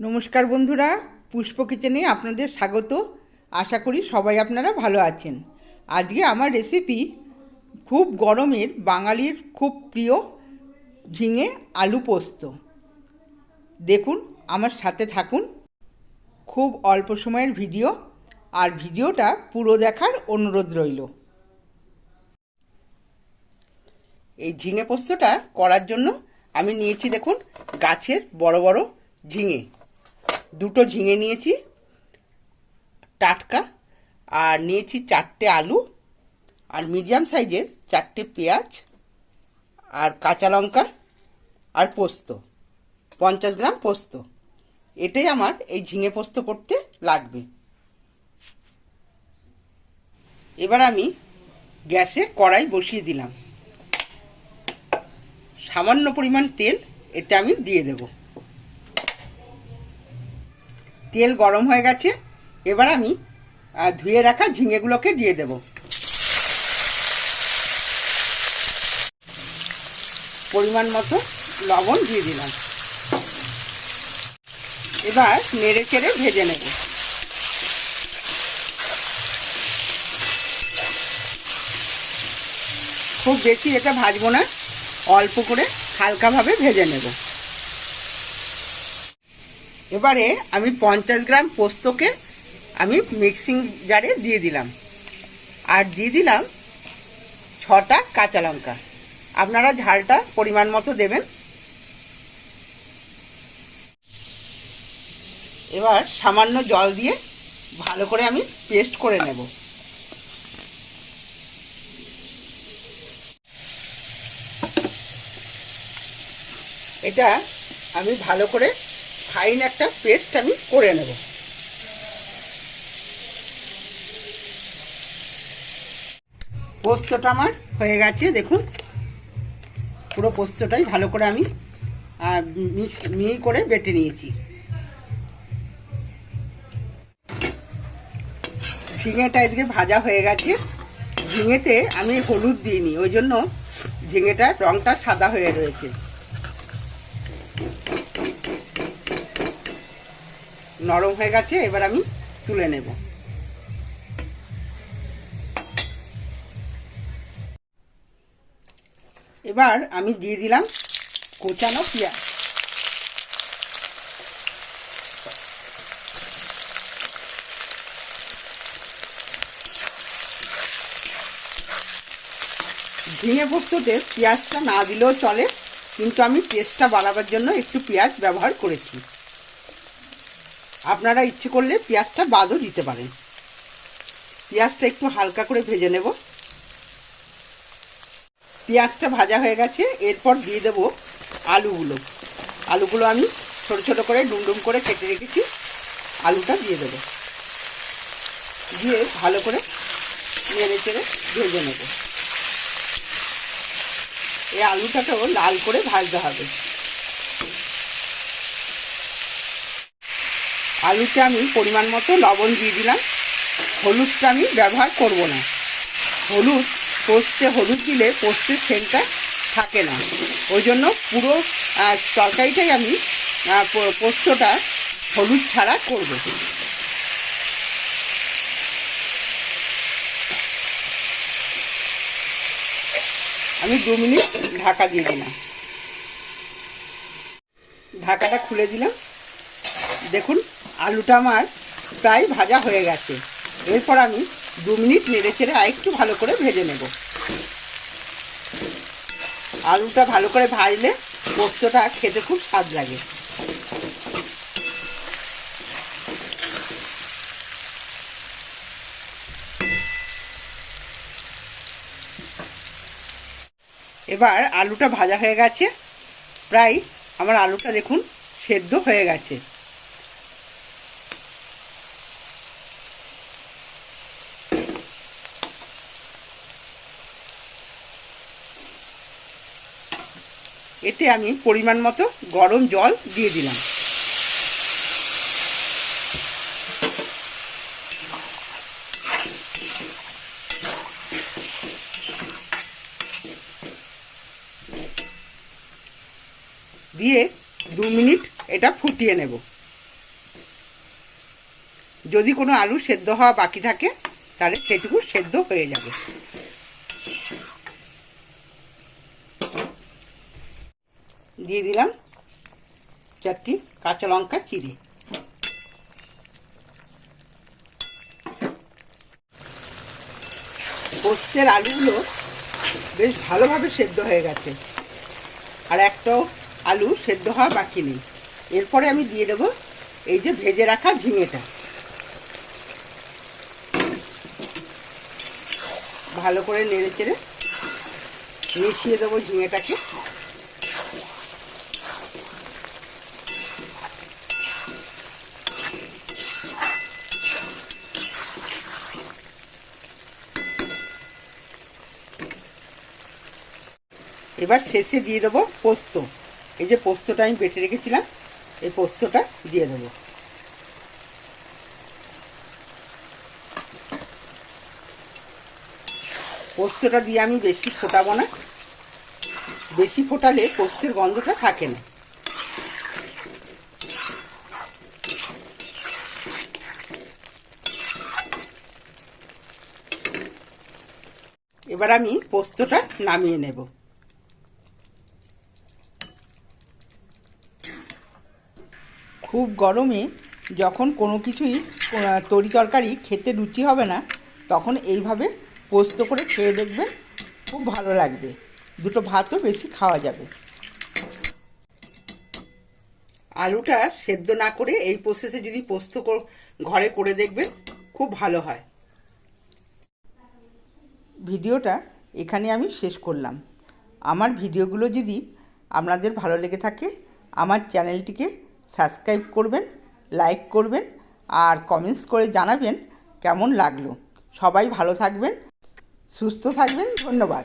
নমস্কার বন্ধুরা, পুষ্প কিচেনে আপনাদের স্বাগত। আশা করি সবাই আপনারা ভালো আছেন। আজকে আমার রেসিপি খুব গরমের, বাঙালির খুব প্রিয় ঝিঙে আলু পোস্ত। দেখুন, আমার সাথে থাকুন। খুব অল্প সময়ের ভিডিও, আর ভিডিওটা পুরো দেখার অনুরোধ রইল। এই ঝিঙে পোস্তটা করার জন্য আমি নিয়েছি, দেখুন, গাছের বড় বড় ঝিঙে। দুটো ঝিঙে নিয়েছি, টাটকা, আর নিয়েছি চারটে আলু, আর মিডিয়াম সাইজের চারটে পেঁয়াজ, আর কাঁচা লঙ্কা, আর পোস্ত, পঞ্চাশ গ্রাম পোস্ত। এটাই আমার এই ঝিঙে পোস্ত করতে লাগবে। এবার আমি গ্যাসে কড়াই বসিয়ে দিলাম। সামান্য পরিমাণ তেল এতে আমি দিয়ে দেব। তেল গরম হয়ে গেছে, এবার আমি ধুয়ে রাখা ঝিঙেগুলোকে দিয়ে দেব। পরিমাণ মতো লবণ দিয়ে দিলাম। এবার নেড়ে চেড়ে ভেজে নেব। খুব বেশি এটা ভাজবো না, অল্প করে হালকাভাবে ভেজে নেব। এবারে আমি পঞ্চাশ গ্রাম পোস্তকে আমি মিক্সিং জারে দিয়ে দিলাম। আর দিয়ে দিলাম ছটা কাঁচা লঙ্কা। আপনারা ঝালটা পরিমাণ মতো দেবেন। এবার সামান্য জল দিয়ে ভালো করে আমি পেস্ট করে নেব। এটা আমি ভালো করে ফাইন একটা পেস্ট আমি করে নেব। পোস্তটা আমার হয়ে গেছে, দেখুন। পুরো পোস্তটাই ভালো করে আমি মিহি করে বেটে নিয়েছি। ঝিঙেটা এদিকে ভাজা হয়ে গেছে। ঝিঙেতে আমি হলুদ দিইনি, ওই জন্য ঝিঙেটার রঙটা সাদা হয়ে রয়েছে। নরম হয়ে গেছে, এবার আমি তুলে নেব। এবার আমি দিয়ে দিলাম কোচানো পেঁয়াজ। ঝিঙে পোস্ততে পেঁয়াজটা না দিলেও চলে, কিন্তু আমি টেস্টটা বাড়াবার জন্য একটু পেঁয়াজ ব্যবহার করেছি। আপনারা ইচ্ছে করলে পেঁয়াজটা বাদও দিতে পারেন। পেঁয়াজটা একটু হালকা করে ভেজে নেব। পেঁয়াজটা ভাজা হয়ে গেছে, এরপর দিয়ে দেব আলুগুলো। আলুগুলো আমি ছোট ছোট করে ডুমডুম করে কেটে রেখেছি, আলুটা দিয়ে দেবো। দিয়ে ভালো করে নেড়ে চেড়ে ভেজে নেব। এই আলুটাকেও লাল করে ভাজতে হবে। আলুতে আমি পরিমাণ মতো লবণ দিয়ে দিলাম। হলুদটা আমি ব্যবহার করব না। হলুদ, পোস্তে হলুদ দিলে পোস্তের সেন্টটা থাকে না। ওই জন্য পুরো তরকারিটাই আমি পোস্তটা হলুদ ছাড়া করব। আমি দু মিনিট ঢাকা দিয়ে দিলাম। ঢাকাটা খুলে দিলাম। দেখুন আলুটা আমার প্রায় ভাজা হয়ে গেছে। এরপর আমি দু মিনিট নেড়ে চেড়ে আরেকটু ভালো করে ভেজে নেব। আলুটা ভালো করে ভাজলে পোস্তটা খেতে খুব স্বাদ লাগে। এবার আলুটা ভাজা হয়ে গেছে। প্রায় আমার আলুটা দেখুন সেদ্ধ হয়ে গেছে। এতে আমি পরিমাণ মতো গরম জল দিয়ে দিলাম। দিয়ে দু মিনিট এটা ফুটিয়ে নেব। যদি কোনো আলু সেদ্ধ হওয়া বাকি থাকে, তাহলে সেটুকু সেদ্ধ হয়ে যাবে। দিয়ে দিলাম চারটি কাঁচা লঙ্কা চিড়ে। পোস্তের আলুগুলো বেশ ভালোভাবে সেদ্ধ হয়ে গেছে। আর একটাও আলু সেদ্ধ হওয়া বাকি নেই। এরপরে আমি দিয়ে দেবো এই যে ভেজে রাখা ঝিঙেটা। ভালো করে নেড়ে চেড়ে মিশিয়ে দেবো ঝিঙেটাকে। এবার শেষে দিয়ে দেবো পোস্ত। এই যে পোস্তটা আমি বেটে রেখেছিলাম, এই পোস্তটা দিয়ে দেবো। পোস্তটা দিয়ে আমি বেশি ফোটাবো না। বেশি ফোটালে পোস্তের গন্ধটা থাকে না। এবার আমি পোস্তটা নামিয়ে নেব। খুব গরমে যখন কোনো কিছুই তরি তরকারি খেতে রুচি হবে না, তখন এইভাবে পোস্ত করে খেয়ে দেখবেন খুব ভালো লাগবে। দুটো ভাতও বেশি খাওয়া যাবে। আলুটা সেদ্ধ না করে এই প্রসেসে যদি পোস্ত ঘরে করে দেখবেন খুব ভালো হয়। ভিডিওটা এখানে আমি শেষ করলাম। আমার ভিডিওগুলো যদি আপনাদের ভালো লেগে থাকে, আমার চ্যানেলটিকে সাবস্ক্রাইব করবেন, লাইক করবেন আর কমেন্টস করে জানাবেন কেমন লাগল। সবাই ভালো থাকবেন, সুস্থ থাকবেন, ধন্যবাদ।